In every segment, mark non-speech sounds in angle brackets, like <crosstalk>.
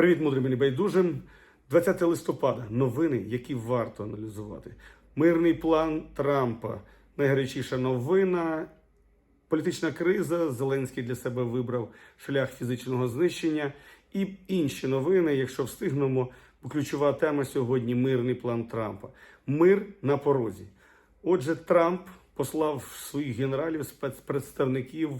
Привіт, мудрим і небайдужим. 20 листопада. Новини, які варто аналізувати. Мирний план Трампа. Найгарячіша новина. Політична криза. Зеленський для себе вибрав шлях фізичного знищення. І інші новини, якщо встигнемо. Бо ключова тема сьогодні мирний план Трампа. Мир на порозі. Отже, Трамп послав своїх генералів, спецпредставників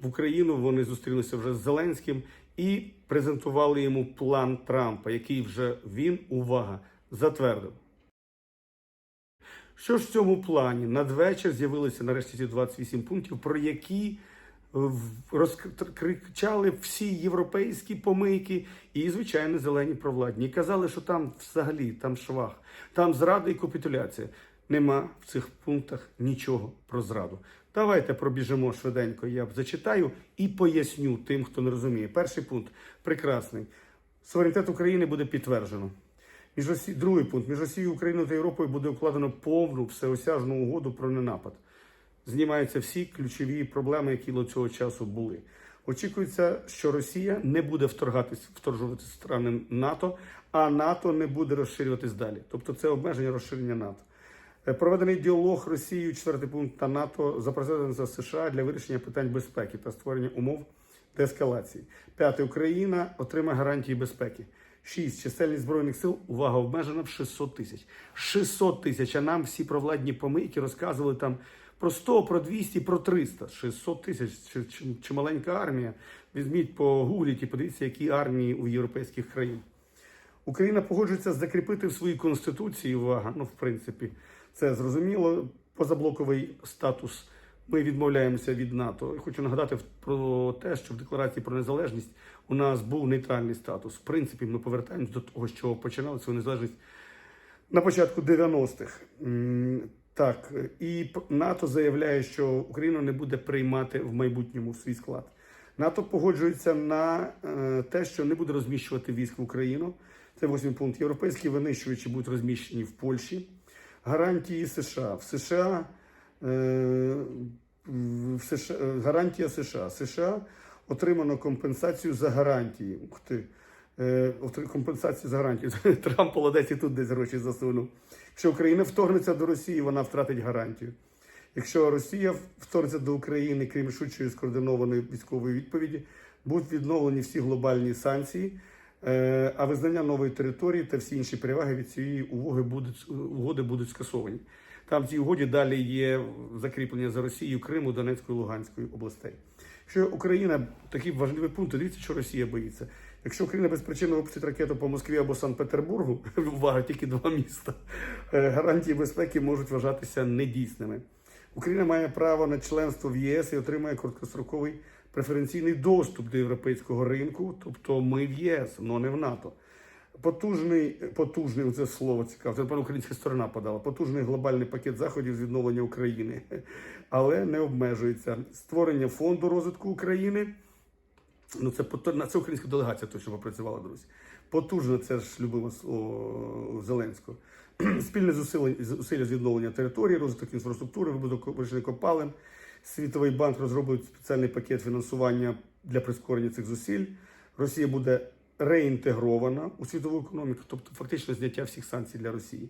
в Україну. Вони зустрілися вже з Зеленським і презентували йому план Трампа, який вже він, увага, затвердив. Що ж в цьому плані? Надвечір з'явилися нарешті ці 28 пунктів, про які розкричали всі європейські помийки і, звичайно, зелені провладні. І казали, що там взагалі там швах, там зрада і капітуляція. Нема в цих пунктах нічого про зраду. Давайте пробіжимо швиденько. Я зачитаю і поясню тим, хто не розуміє. Перший пункт прекрасний. Суверенітет України буде підтверджено. Між Росі... Другий пункт між Росією, Україною та Європою буде укладено повну всеосяжну угоду про ненапад. Знімаються всі ключові проблеми, які до цього часу були. Очікується, що Росія не буде вторгатись, вторжуватися страни НАТО, а НАТО не буде розширюватись далі. Тобто це обмеження розширення НАТО. Е, Проведений діалог Росією, четвертий пункт та НАТО за президента США для вирішення питань безпеки та створення умов деескалації. П'ятий Україна отримає гарантії безпеки. Шість чисельність збройних сил. Увага обмежена в 600 тисяч. 600 тисяч. А нам всі провладні помийки розказували там про 100, про 200, про 300. 600 тисяч. Чи, чи, чи маленька армія? Візьміть по гугліть і подивіться, які армії у європейських країн. Україна погоджується закріпити в своїй конституції увага. Ну, в принципі, це зрозуміло. Позаблоковий статус. Ми відмовляємося від НАТО. Хочу нагадати про те, що в декларації про незалежність у нас був нейтральний статус. В принципі, ми повертаємось до того, що починали свою незалежність на початку 90-х. Так, і НАТО заявляє, що Україна не буде приймати в майбутньому свій склад. НАТО погоджується на е, те, що не буде розміщувати військ в Україну. Це восьмий пункт. Європейські винищувачі будуть розміщені в Польщі. Гарантії США. В США, е, в США гарантія США. США отримано компенсацію за гарантії. Ух ти. Е, компенсацію за гарантію. <laughs> Трамп молодець і тут десь гроші засунув. Якщо Україна вторгнеться до Росії, вона втратить гарантію. Якщо Росія вторгнеться до України, крім швидшої скоординованої військової відповіді, будуть відновлені всі глобальні санкції, а визнання нової території та всі інші переваги від цієї угоди будуть, угоди будуть скасовані. Там в цій угоді далі є закріплення за Росією Криму, Донецької, Луганської областей. Якщо Україна такий важливий пункт, то дивіться, що Росія боїться. Якщо Україна без причини випустить ракету по Москві або Санкт-Петербургу, <laughs> увага, тільки два міста, е, гарантії безпеки можуть вважатися недійсними. Україна має право на членство в ЄС і отримає короткостроковий преференційний доступ до європейського ринку, тобто ми в ЄС, але не в НАТО. Потужний, потужний це слово цікаве. Це напевно, українська сторона подала. Потужний глобальний пакет заходів з відновлення України, але не обмежується створення фонду розвитку України. Ну, це це українська делегація, точно попрацювала, друзі. Потужно, це ж любимо слово Зеленського. Спільне зусилля з відновлення території, розвиток інфраструктури, вибудок вирішення копалин. Світовий банк розробить спеціальний пакет фінансування для прискорення цих зусиль. Росія буде реінтегрована у світову економіку, тобто фактично зняття всіх санкцій для Росії.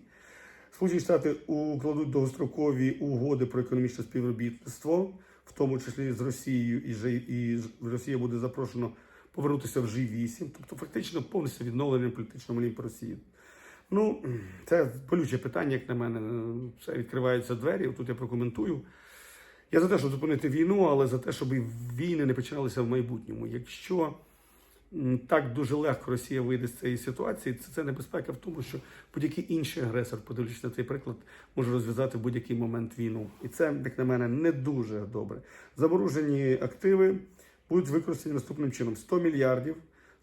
Сполучені Штати укладуть довгострокові угоди про економічне співробітництво, в тому числі з Росією, і, Росія буде запрошено повернутися в G8, тобто фактично повністю відновлення політичного лімпу Росії. Ну, це болюче питання, як на мене. Все відкриваються двері. Тут я прокоментую. Я за те, щоб зупинити війну, але за те, щоб війни не починалися в майбутньому. Якщо так дуже легко Росія вийде з цієї ситуації, це, це небезпека в тому, що будь-який інший агресор, подивлячись на цей приклад, може розв'язати в будь-який момент війну. І це, як на мене, не дуже добре. Заморожені активи будуть використані наступним чином: 100 мільярдів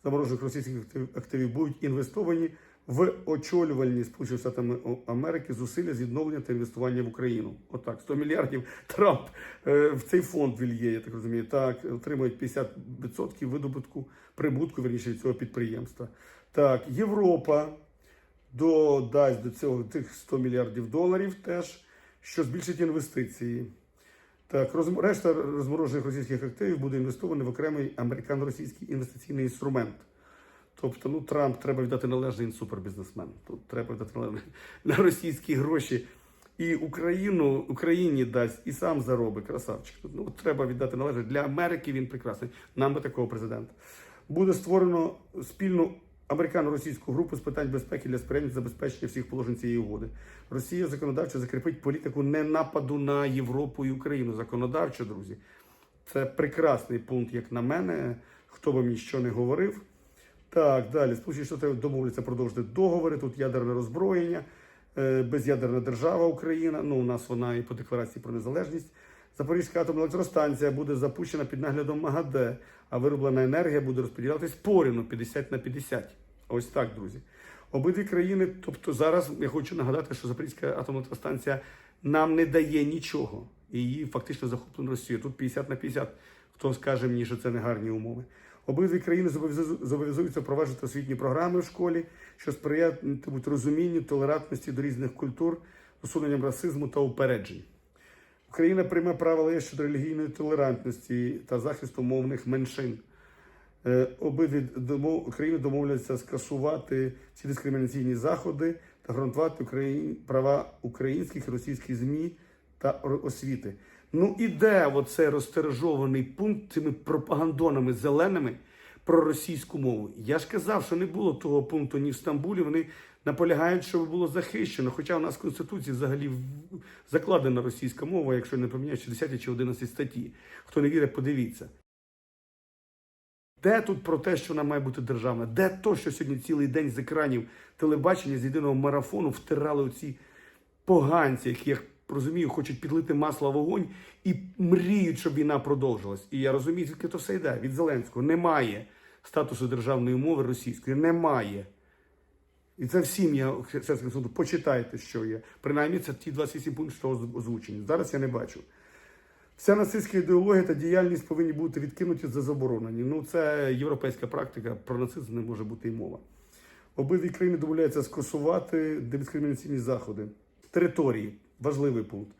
заморожених російських актив- активів будуть інвестовані в очолювальні Сполучені Штатами Америки зусилля з відновлення та інвестування в Україну. Отак, 100 мільярдів <laughs> Трамп е, в цей фонд вільє, я так розумію. Так, отримують 50% видобутку прибутку верніше цього підприємства. Так, Європа додасть до цього тих 100 мільярдів доларів теж, що збільшить інвестиції. Так, решта розморожених російських активів буде інвестовано в окремий американо-російський інвестиційний інструмент. Тобто, ну Трамп треба віддати належне, він супербізнесмен. Тут треба віддати належне <laughs> на російські гроші. І Україну Україні дасть, і сам заробить, красавчик. Ну треба віддати належне. Для Америки він прекрасний. Нам би такого президента. Буде створено спільну американо-російську групу з питань безпеки для сприяння забезпечення всіх положень цієї угоди. Росія законодавчо закріпить політику не нападу на Європу і Україну. Законодавчо, друзі. Це прекрасний пункт, як на мене. Хто би мені що не говорив. Так, далі. Сполучені Штати домовляться продовжити договори. Тут ядерне роззброєння, е, без'ядерна держава Україна. Ну, у нас вона і по декларації про незалежність. Запорізька атомна електростанція буде запущена під наглядом МАГАДЕ, а вироблена енергія буде розподілятись порівну 50 на 50. Ось так, друзі. Обидві країни, тобто зараз я хочу нагадати, що Запорізька атомна електростанція нам не дає нічого. Її фактично захоплено Росією. Тут 50 на 50. Хто скаже мені, що це не гарні умови? Обидві країни зобов'язу- зобов'язуються впроваджувати освітні програми в школі, що сприятимуть розумінню, толерантності до різних культур, усуненням расизму та упереджень. Україна прийме правила щодо релігійної толерантності та захисту мовних меншин. Е, Обидві країни домовляться скасувати ці дискримінаційні заходи та гарантувати права українських і російських ЗМІ та освіти. Ну і де оцей розтережований пункт цими пропагандонами зеленими про російську мову? Я ж казав, що не було того пункту ні в Стамбулі. Вони наполягають, щоб було захищено. Хоча у нас в Конституції взагалі закладена російська мова, якщо не поміняють 60 чи 11 статті. Хто не вірить, подивіться. Де тут про те, що вона має бути державна? Де то, що сьогодні цілий день з екранів телебачення з єдиного марафону втирали оці поганці, які я розумію, хочуть підлити масло вогонь і мріють, щоб війна продовжилась. І я розумію, звідки то все йде. Від Зеленського немає статусу державної мови російської. Немає. І це всім я християнському суду. Почитайте, що є. Принаймні, це ті 28 пунктів, що оз- озвучені. Зараз я не бачу. Вся нацистська ідеологія та діяльність повинні бути відкинуті за заборонені. Ну, це європейська практика, про нацизм не може бути й мова. Обидві країни домовляються скасувати дискримінаційні заходи. Території важливий пункт.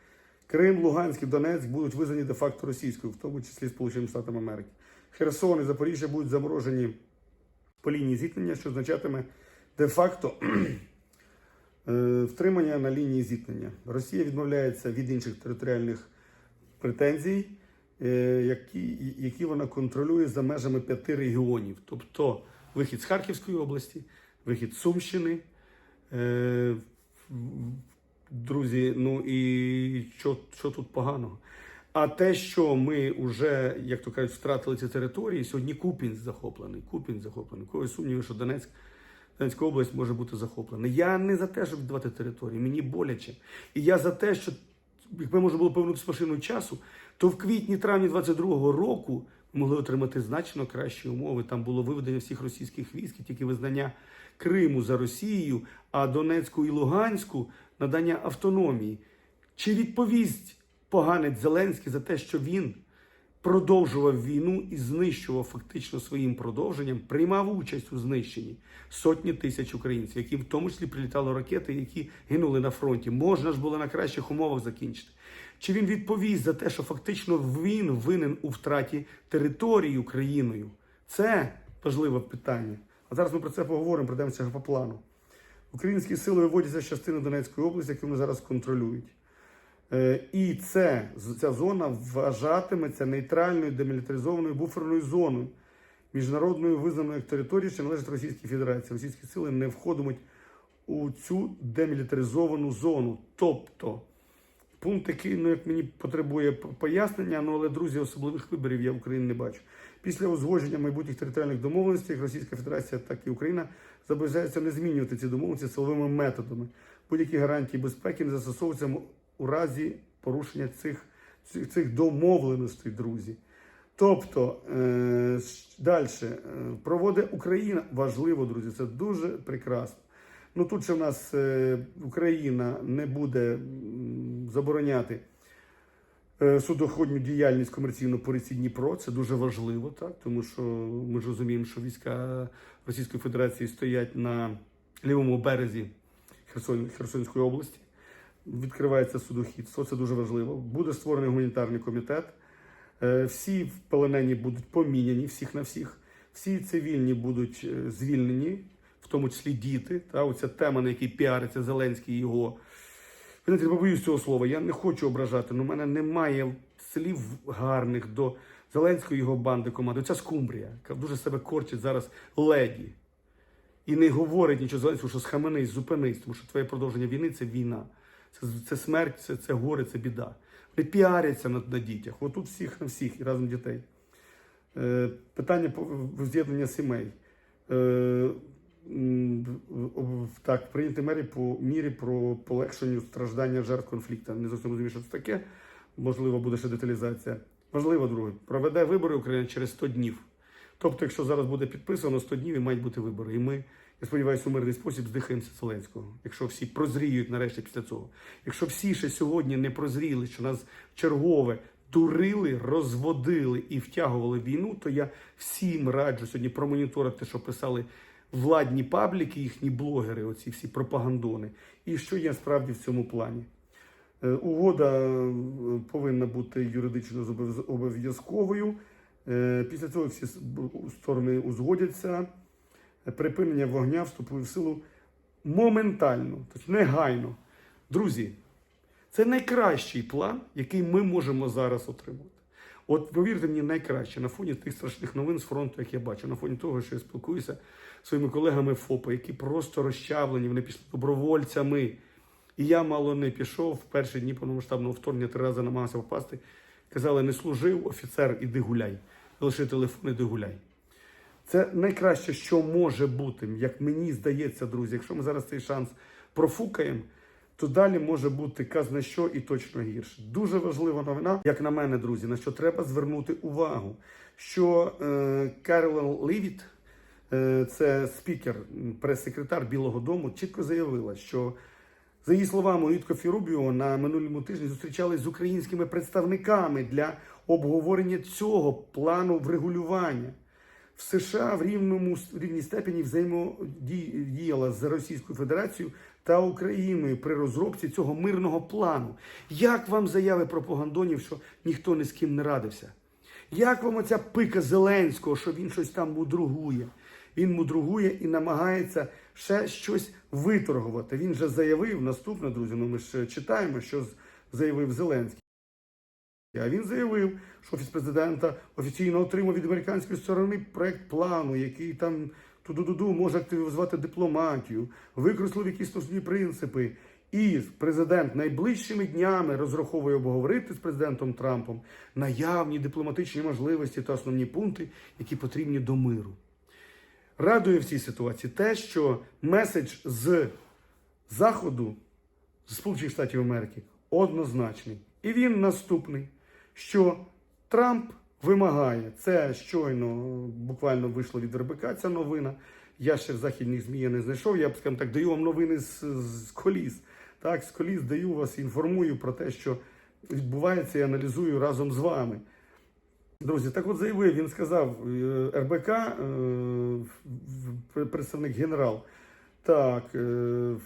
Крим, Луганськ і Донецьк будуть визнані де-факто російською, в тому числі Сполученими Штатами Америки. Херсон і Запоріжжя будуть заморожені по лінії зіткнення, що означатиме де-факто <clears throat> е, втримання на лінії зіткнення. Росія відмовляється від інших територіальних претензій, е, які, які вона контролює за межами п'яти регіонів. Тобто вихід з Харківської області, вихід з Сумщини. Друзі, ну і що, що тут поганого? А те, що ми вже, як то кажуть, втратили ці території, сьогодні Купінськ захоплений. Купінськ захоплений. Когось сумніву, що Донецьк, Донецька область може бути захоплена. Я не за те, щоб віддавати території, мені боляче. І я за те, що якби можна було повернутися в машину часу, то в квітні-травні 22-го року ми могли отримати значно кращі умови. Там було виведення всіх російських військ, тільки визнання Криму за Росією, а Донецьку і Луганську надання автономії. Чи відповість поганець Зеленський за те, що він продовжував війну і знищував фактично своїм продовженням, приймав участь у знищенні сотні тисяч українців, які в тому числі прилітали ракети, які гинули на фронті. Можна ж було на кращих умовах закінчити. Чи він відповість за те, що фактично він винен у втраті території Україною? Це важливе питання. А зараз ми про це поговоримо, пройдемося по плану. Українські сили виводяться з частини Донецької області, яку вони зараз контролюють. Е, І це, ця зона вважатиметься нейтральною демілітаризованою буферною зоною міжнародною визнаною територією, що належить Російській Федерації. Російські сили не входитимуть у цю демілітаризовану зону. Тобто, пункт, який, ну, як мені потребує пояснення, ну але друзі, особливих виборів я в Україні не бачу. Після узгодження майбутніх територіальних домовленостей як Російська Федерація, так і Україна зобов'язаються не змінювати ці домовленості силовими методами. Будь-які гарантії безпеки не застосовуються у разі порушення цих, цих, цих домовленостей, друзі. Тобто, е, далі, е, проводить Україна. Важливо, друзі, це дуже прекрасно. Ну тут ще в нас е, Україна не буде забороняти судоходню діяльність комерційно по ріці Дніпро. Це дуже важливо, так тому що ми ж розуміємо, що війська Російської Федерації стоять на лівому березі Херсон, Херсонської області. Відкривається судохідство, це дуже важливо. Буде створений гуманітарний комітет. Е, Всі полонені будуть поміняні, всіх на всіх. всі цивільні будуть е, звільнені, в тому числі діти. Та оця тема, на якій піариться Зеленський і його. Знаєте, я побоюсь цього слова. Я не хочу ображати, але в мене немає слів гарних до Зеленського його банди команди. Ця скумбрія, яка дуже себе корчить зараз леді. І не говорить нічого Зеленського, що схаменись, зупинись, тому що твоє продовження війни це війна. Це, це смерть, це, це горе, це біда. Вони піаряться на, на дітях. Отут всіх на всіх і разом дітей. Е, питання з'єднання сімей. Е, так, прийняти мері по мірі про полегшенню страждання жертв конфлікту. Не зовсім розумію, що це таке. Можливо, буде ще деталізація. Важливо, друге, проведе вибори Україна через 100 днів. Тобто, якщо зараз буде підписано 100 днів і мають бути вибори. І ми, я сподіваюся, у мирний спосіб здихаємося Зеленського. Якщо всі прозріють нарешті після цього. Якщо всі ще сьогодні не прозріли, що нас чергове дурили, розводили і втягували війну, то я всім раджу сьогодні промоніторити, що писали владні пабліки, їхні блогери, оці всі пропагандони. І що є справді в цьому плані. Е, Угода е, повинна бути юридично обов'язковою. Е, Після цього всі сторони узгодяться. Припинення вогня вступує в силу моментально, тобто негайно. Друзі, це найкращий план, який ми можемо зараз отримати. От повірте мені, найкраще на фоні тих страшних новин з фронту, як я бачу, на фоні того, що я спілкуюся зі своїми колегами ФОПа, які просто розчавлені, вони пішли добровольцями. І я мало не пішов в перші дні повномасштабного вторгнення, три рази намагався попасти. Казали, не служив, офіцер, іди гуляй. Залиши телефон, іди гуляй. Це найкраще, що може бути, як мені здається, друзі. Якщо ми зараз цей шанс профукаємо, то далі може бути казна що і точно гірше. Дуже важлива новина, як на мене, друзі, на що треба звернути увагу, що е, Керолен Лівіт, е, це спікер, прес-секретар Білого Дому, чітко заявила, що за її словами, Уітко Рубіо на минулому тижні зустрічались з українськими представниками для обговорення цього плану врегулювання. В США в рівному в рівній степені взаємодіяла з Російською Федерацією та Україною при розробці цього мирного плану. Як вам заяви пропагандонів, що ніхто ні з ким не радився? Як вам оця пика Зеленського, що він щось там мудругує? Він мудругує і намагається ще щось виторгувати. Він же заявив наступне, друзі. Ну ми ж читаємо, що заявив Зеленський. А він заявив, що офіс президента офіційно отримав від американської сторони проект плану, який там туду-дуду може активізувати дипломатію, використав якісь основні принципи. І президент найближчими днями розраховує обговорити з президентом Трампом наявні дипломатичні можливості та основні пункти, які потрібні до миру. Радує в цій ситуації те, що меседж з Заходу, з Сполучених Штатів Америки, однозначний. І він наступний, що Трамп вимагає, це щойно буквально вийшло від РБК, ця новина. Я ще в західних ЗМІ не знайшов. Я б скажімо так, даю вам новини з, з коліс. Так, з коліс даю вас, інформую про те, що відбувається і аналізую разом з вами. Друзі, так от заявив, він сказав е, РБК, е, представник генерал. Так, е,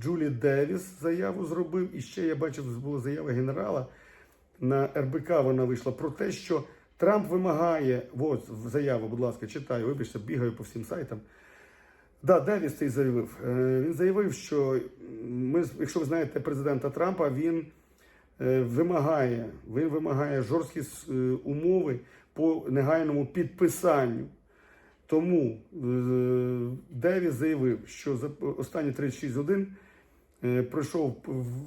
Джулі Девіс заяву зробив. І ще я бачив, була заява генерала на РБК. Вона вийшла про те, що Трамп вимагає. От заяву, будь ласка, читаю, вибачте, бігаю по всім сайтам. Да, Девіс цей заявив. Е, Він заявив, що ми, якщо ви знаєте президента Трампа, він е, вимагає, він вимагає жорсткі е, умови по негайному підписанню. Тому Девіс заявив, що за останні 36 годин пройшов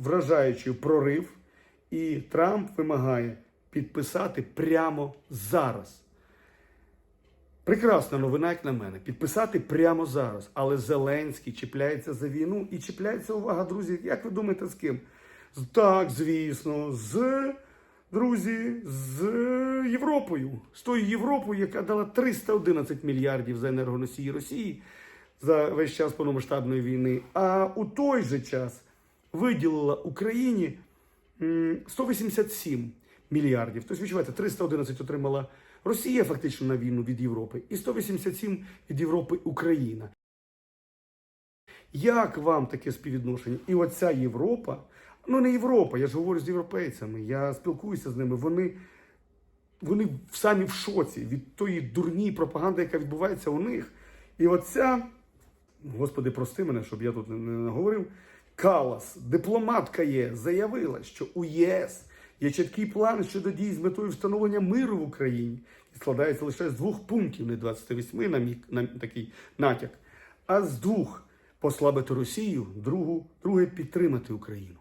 вражаючий прорив, і Трамп вимагає підписати прямо зараз. Прекрасна новина, як на мене. Підписати прямо зараз. Але Зеленський чіпляється за війну і чіпляється увага, друзі. Як ви думаєте, з ким? Так, звісно, з друзі, з Європою. З тою Європою, яка дала 311 мільярдів за енергоносії Росії за весь час повномасштабної війни. А у той же час виділила Україні 187 мільярдів. Тобто, відчуваєте, 311 отримала Росія фактично на війну від Європи, і 187 від Європи Україна. Як вам таке співвідношення? І оця Європа, ну не Європа, я ж говорю з європейцями, я спілкуюся з ними. Вони вони самі в шоці від тої дурні пропаганди, яка відбувається у них. І оця, господи, прости мене, щоб я тут не, наговорив. Калас, дипломатка є, заявила, що у ЄС є чіткий план щодо дій з метою встановлення миру в Україні і складається лише з двох пунктів, не 28 на, мік, на такий натяк, а з двох послабити Росію, другу, друге підтримати Україну.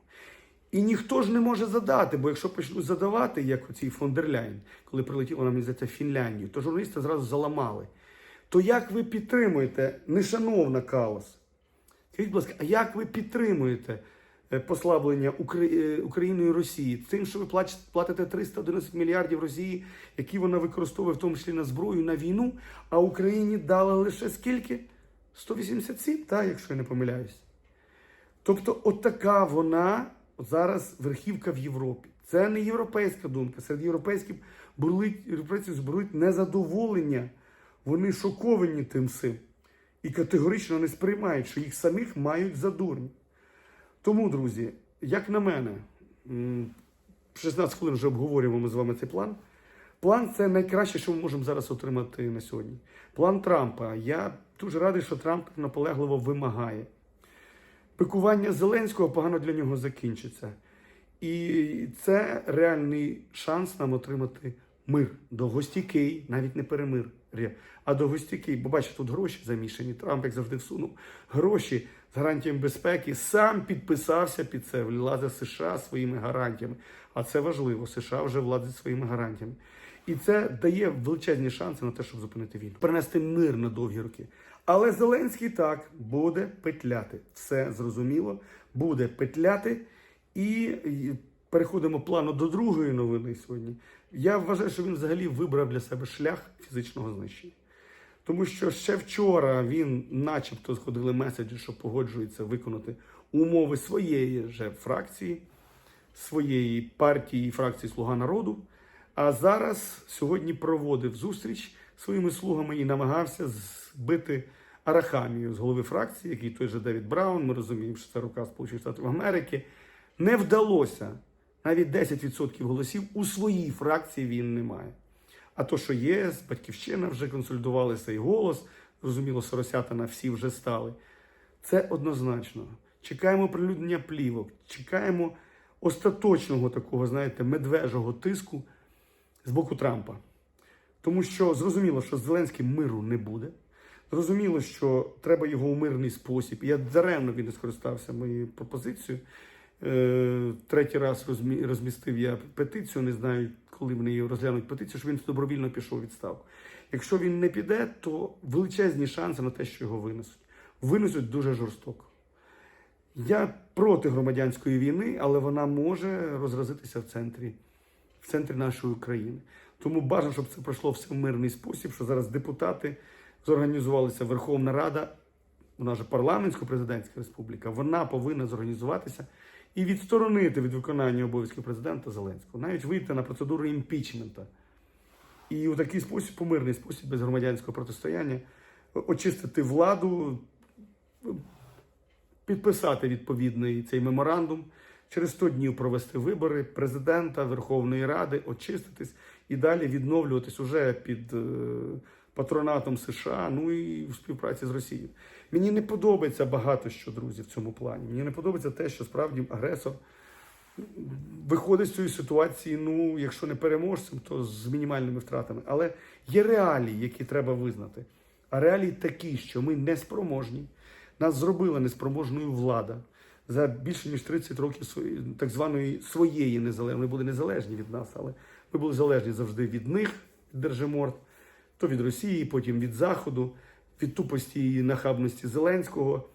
І ніхто ж не може задати, бо якщо почнуть задавати, як оцій фон дер Ляйн, коли прилетіла нам здається, Фінляндію, то журналісти зразу заламали. То як ви підтримуєте, нешановна Калас? Скажіть, будь ласка, а як ви підтримуєте е, послаблення Укра- е, України і Росії тим, що ви платите 311 мільярдів Росії, які вона використовує в тому числі на зброю, на війну, а Україні дала лише скільки? 187, так, якщо я не помиляюсь. Тобто, от така вона зараз верхівка в Європі. Це не європейська думка. Серед європейських бурлить, європейців збурлить незадоволення. Вони шоковані тим всім. І категорично не сприймають, що їх самих мають за дурні. Тому, друзі, як на мене, м, 16 хвилин вже обговорюємо ми з вами цей план. План це найкраще, що ми можемо зараз отримати на сьогодні. План Трампа. Я дуже радий, що Трамп наполегливо вимагає. Пикування Зеленського погано для нього закінчиться. І це реальний шанс нам отримати мир. Довгостійкий, навіть не перемир, а довгостійкий. Бо бачите, тут гроші замішані. Трамп, як завжди, всунув гроші з гарантіями безпеки, сам підписався під це, влада США своїми гарантіями. А це важливо. США вже владить своїми гарантіями. І це дає величезні шанси на те, щоб зупинити війну, принести мир на довгі роки. Але Зеленський так буде петляти. Все зрозуміло, буде петляти. І і переходимо плану до другої новини сьогодні. Я вважаю, що він взагалі вибрав для себе шлях фізичного знищення. Тому що ще вчора він, начебто, сходили меседжі, що погоджується виконати умови своєї же фракції, своєї партії і фракції Слуга народу. А зараз сьогодні проводив зустріч своїми слугами і намагався збити Арахамію з голови фракції, який той же Девід Браун. Ми розуміємо, що це рука Сполучених Штатів Америки. Не вдалося навіть 10% голосів у своїй фракції він не має. А то, що ЄС, Батьківщина вже консолідувалися і голос, зрозуміло, соросята на всі вже стали. Це однозначно. Чекаємо прилюднення плівок, чекаємо остаточного такого, знаєте, медвежого тиску з боку Трампа. Тому що зрозуміло, що з Зеленським миру не буде. Зрозуміло, що треба його у мирний спосіб. Я даремно він не скористався моєю пропозицією. Е, Третій раз розмі- розмістив я петицію, не знаю, коли вони розглянуть петицію, що він добровільно пішов у відставку. Якщо він не піде, то величезні шанси на те, що його винесуть. Винесуть дуже жорстоко. Я проти громадянської війни, але вона може розразитися в центрі, в центрі нашої країни. Тому бажано, щоб це пройшло все в мирний спосіб, що зараз депутати зорганізувалися Верховна Рада, вона ж парламентсько-президентська республіка, вона повинна зорганізуватися і відсторонити від виконання обов'язків президента Зеленського, навіть вийти на процедуру імпічмента. І у такий спосіб, у мирний спосіб, без громадянського протистояння, очистити владу, підписати відповідний цей меморандум, через 100 днів провести вибори президента, Верховної Ради, очиститись і далі відновлюватись уже під е, патронатом США, ну і в співпраці з Росією. Мені не подобається багато що, друзі, в цьому плані. Мені не подобається те, що справді агресор виходить з цієї ситуації, ну, якщо не переможцем, то з мінімальними втратами. Але є реалії, які треба визнати. А реалії такі, що ми неспроможні. Нас зробила неспроможною влада за більше ніж 30 років своєї, так званої своєї незалежності. Вони були незалежні від нас, але ми були залежні завжди від них, від Держиморд, то від Росії, потім від Заходу, від тупості і нахабності Зеленського.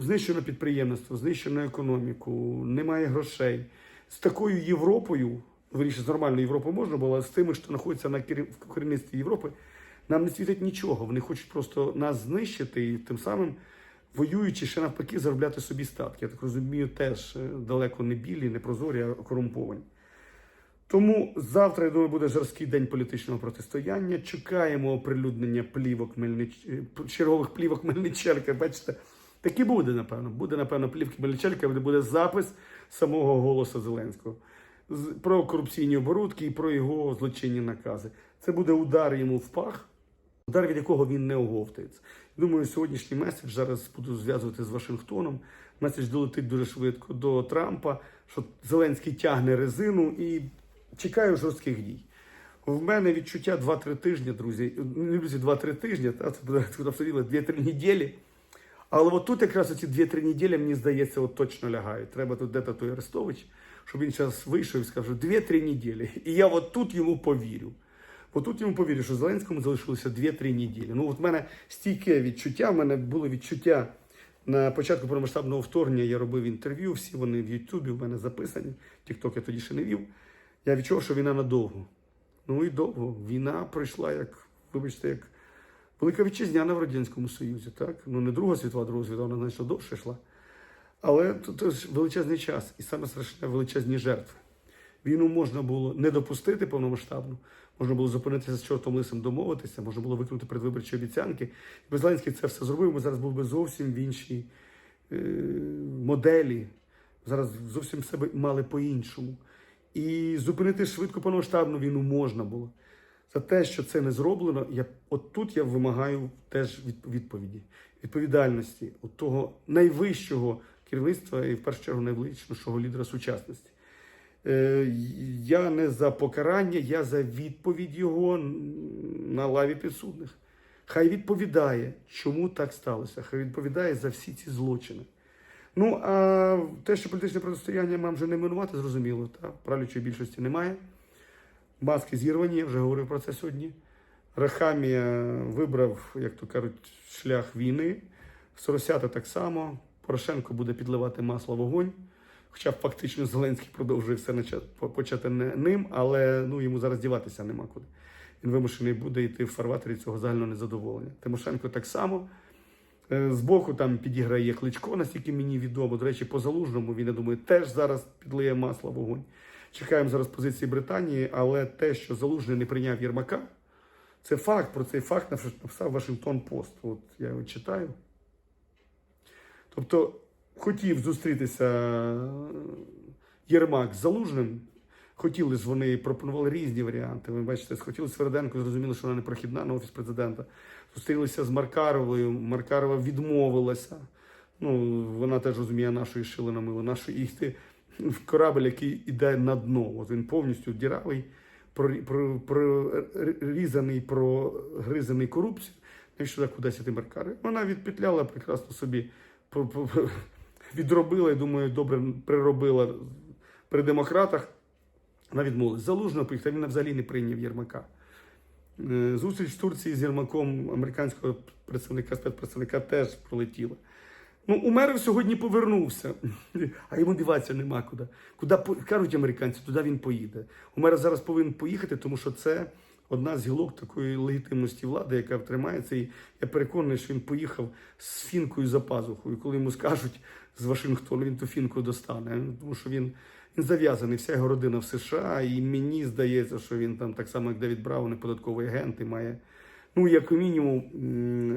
Знищено підприємництво, знищено економіку, немає грошей. З такою Європою, виріше, з нормальною Європою можна було, а з тими, що знаходяться на керів- керівництві Європи, нам не світить нічого. Вони хочуть просто нас знищити і тим самим, воюючи, ще навпаки, заробляти собі статки. Я так розумію, теж е, далеко не білі, не прозорі, а корумповані. Тому завтра, я думаю, буде жорсткий день політичного протистояння. Чекаємо оприлюднення плівок Мельнич... е, чергових плівок Мельниченка. Бачите, таки буде, напевно. Буде, напевно, плівки Мельниченка, де буде запис самого голосу Зеленського. про корупційні оборудки і про його злочинні накази. Це буде удар йому в пах, удар від якого він не оговтається. Думаю, сьогоднішній меседж зараз буду зв'язувати з Вашингтоном. Меседж долетить дуже швидко до Трампа, що Зеленський тягне резину і чекаю жорстких дій. В мене відчуття 2-3 тижні, друзі. Не ці 2-3 тижні, та, це буде тут абсолютно 2-3 неділі. Але от тут якраз ці 2-3 неділі, мені здається, от точно лягають. Треба тут де-то той Арестович, щоб він зараз вийшов і сказав, 2-3 неділі. І я от тут йому повірю. От тут йому повірю, що Зеленському залишилося 2-3 неділі. Ну, от в мене стійке відчуття, в мене було відчуття на початку повномасштабного вторгнення. Я робив інтерв'ю, всі вони в Ютубі в мене записані. Тікток я тоді ще не вів. Я відчув, що війна надовго. Ну і довго. Війна пройшла як, вибачте, як Велика вітчизняна в Радянському Союзі, так? Ну не Друга світова, Друга світова, вона значно довше йшла. Але тут теж величезний час і саме страшне величезні жертви. Війну можна було не допустити повномасштабну, можна було зупинитися з чортом лисим домовитися, можна було виконати передвиборчі обіцянки. Якби Зеленський це все зробив, ми зараз були б зовсім в іншій е, моделі. Зараз зовсім себе мали по-іншому. І зупинити швидко повномасштабну війну можна було. За те, що це не зроблено, я от тут я вимагаю теж від- відповіді, відповідальності от того найвищого керівництва і в першу чергу найвищого лідера сучасності. Е, я не за покарання, я за відповідь його на лаві підсудних. Хай відповідає, чому так сталося. Хай відповідає за всі ці злочини. Ну а те, що політичне протистояння нам вже не минувати, зрозуміло. Та правлячої більшості немає. Маски зірвані, я вже говорив про це сьогодні. Рахамія вибрав, як то кажуть, шлях війни. Соросята так само. Порошенко буде підливати масло вогонь. Хоча фактично Зеленський продовжує все почати ним, але ну, йому зараз діватися нема куди. Він вимушений буде йти в фарватері цього загального незадоволення. Тимошенко так само. Е, Збоку там підіграє Кличко, наскільки мені відомо. До речі, по залужному він, я думаю, теж зараз підлиє масло вогонь. Чекаємо зараз позиції Британії, але те, що Залужний не прийняв Єрмака, це факт. Про цей факт написав Вашингтон Пост. От я його читаю. Тобто хотів зустрітися Єрмак з Залужним. Хотіли ж вони пропонували різні варіанти. Ви бачите, схотіли Сверденко, зрозуміло, що вона не прохідна на офіс президента. Зустрілися з Маркаровою. Маркарова відмовилася. Ну, вона теж розуміє нашої шили на мило, нашої їхати в корабль, який іде на дно. От він повністю діравий, прорі- про- прорізаний, прогризаний корупцією. Якщо так кудись іти Маркари. Вона відпетляла прекрасно собі, відробила, і думаю, добре приробила при демократах. Вона відмовилась. Залужно приїхав, він взагалі не прийняв Єрмака. Е, Зустріч в Турції з Єрмаком американського представника, спецпредставника теж пролетіла. Ну, Умеров сьогодні повернувся, <laughs> а йому діватися нема куди. Куди кажуть американці, туди він поїде. Умеров зараз повинен поїхати, тому що це одна з гілок такої легітимності влади, яка тримається. І я переконаний, що він поїхав з фінкою за пазухою. Коли йому скажуть з Вашингтону, він ту фінку достане. Тому що він, він зав'язаний, вся його родина в США, і мені здається, що він там так само, як Девід Браун, податковий агент і має. Ну, як мінімум,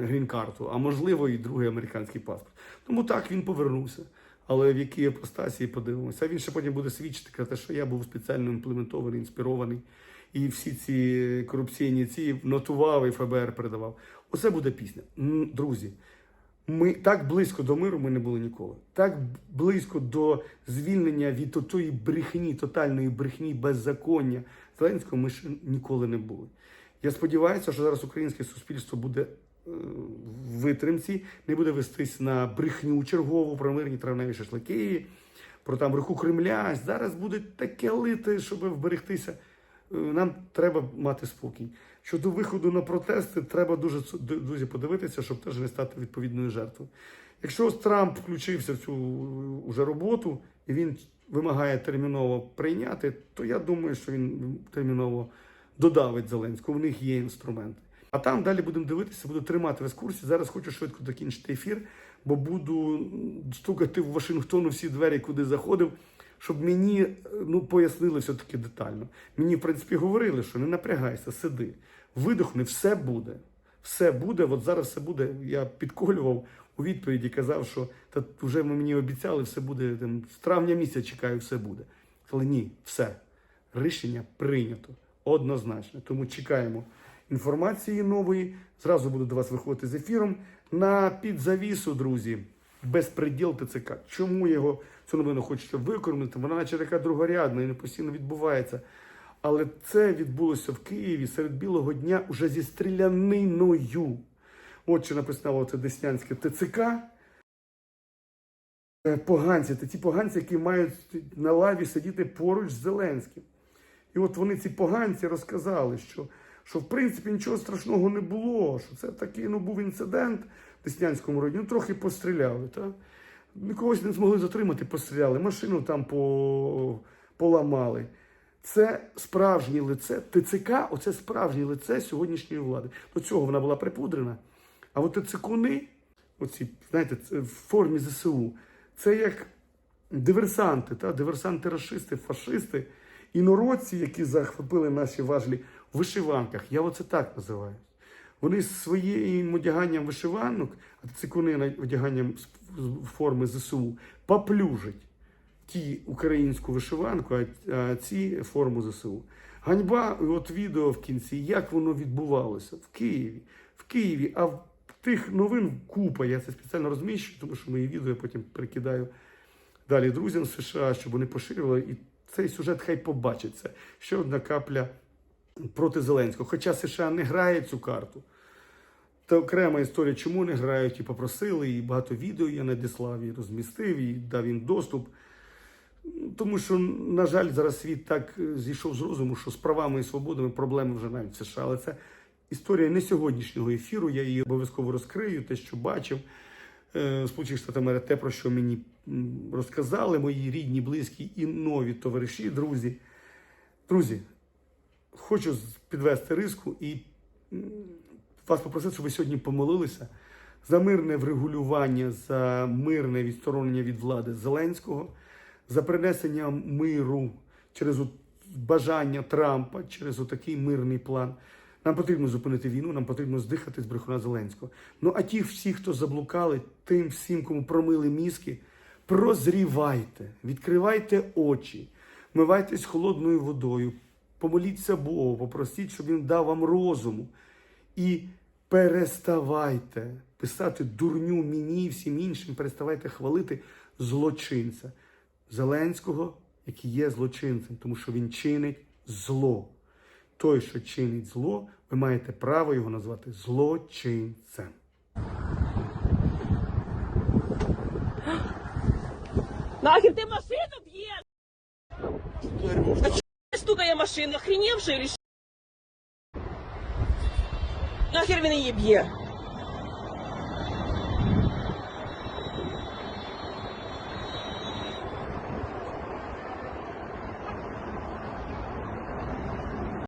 грін-карту, а можливо, і другий американський паспорт. Тому так він повернувся. Але в якій апостасії подивимося. А він ще потім буде свідчити те, що я був спеціально імплементований, інспірований. І всі ці корупційні ці нотував і ФБР передавав. Оце буде пісня. Друзі, ми так близько до миру ми не були ніколи. Так близько до звільнення від тої брехні, тотальної брехні, беззаконня Зеленського ми ще ніколи не були. Я сподіваюся, що зараз українське суспільство буде е, в витримці, не буде вестись на брехню чергову про мирні травневі шашлики, про там руху Кремля. Зараз буде таке лите, щоб вберегтися. Е, Нам треба мати спокій. Щодо виходу на протести, треба дуже друзі подивитися, щоб теж не стати відповідною жертвою. Якщо ось Трамп включився в цю е, уже роботу і він вимагає терміново прийняти, то я думаю, що він терміново додавить Зеленського. У них є інструменти. А там далі будемо дивитися, буду тримати вас в курсі. Зараз хочу швидко закінчити ефір, бо буду стукати в Вашингтон у всі двері, куди заходив, щоб мені е, ну, пояснили все-таки детально. Мені, в принципі, говорили, що не напрягайся, сиди, видохни, все буде. Все буде, от зараз все буде. Я підколював у відповіді, казав, що та вже мені обіцяли, все буде там, з травня місяця чекаю, все буде. Але ні, все. Рішення прийнято однозначно. Тому чекаємо інформації нової. Зразу буду до вас виходити з ефіром на підзавісу, друзі. Безпреділ ТЦК. Чому його цю новину хочеться викормити? Вона наче така другорядна і не постійно відбувається. Але це відбулося в Києві серед білого дня уже зі стріляниною. От що написало це Деснянське ТЦК. Е, Поганці, це ті поганці, які мають на лаві сидіти поруч з Зеленським. І от вони, ці поганці, розказали, що, що в принципі нічого страшного не було, що це такий ну, був інцидент Деснянському районі. Ну, трохи постріляли. Та? Когось не змогли затримати, постріляли, машину там по, поламали. Це справжнє лице ТЦК, оце справжнє лице сьогоднішньої влади. До цього вона була припудрена. А от ТЦКуни, оці, знаєте, в формі ЗСУ, це як диверсанти, та? диверсанти-расисти, фашисти, інородці, які захопили наші важлі в вишиванках. Я оце так називаю. Вони з своїм одяганням вишиванок, а цикуни одяганням форми ЗСУ, поплюжать ті українську вишиванку, а- ці форму ЗСУ. Ганьба, от відео в кінці, як воно відбувалося в Києві. В Києві, а в тих новин купа. Я це спеціально розміщую, тому що мої відео я потім прикидаю далі друзям з США, щоб вони поширювали. І цей сюжет хай побачиться. Ще одна капля проти Зеленського. Хоча США не грає цю карту. Це окрема історія, чому не грають, і попросили, і багато відео я надіслав, і розмістив, і дав їм доступ. Тому що, на жаль, зараз світ так е, зійшов з розуму, що з правами і свободами проблеми вже навіть в США. Але це історія не сьогоднішнього ефіру. Я її обов'язково розкрию, те, що бачив. Е, Сполучених Штатів Америки, те, про що мені розказали мої рідні, близькі і нові товариші, друзі. Друзі, хочу підвести риску і вас попросити, щоб ви сьогодні помолилися за мирне врегулювання, за мирне відсторонення від влади Зеленського, за принесення миру через бажання Трампа, через отакий мирний план. Нам потрібно зупинити війну, нам потрібно здихати з брехуна Зеленського. Ну а ті всі, хто заблукали, тим всім, кому промили мізки, прозрівайте, відкривайте очі, мивайтесь холодною водою, помоліться Богу, попросіть, щоб він дав вам розуму І переставайте писати дурню мені і всім іншим, переставайте хвалити злочинця Зеленського, який є злочинцем, тому що він чинить зло. Той, що чинить зло, ви маєте право його назвати злочинцем. Нахер ты машину бьешь? А чё ты стукає машина? Охреневший или що? Нахер він її б'є?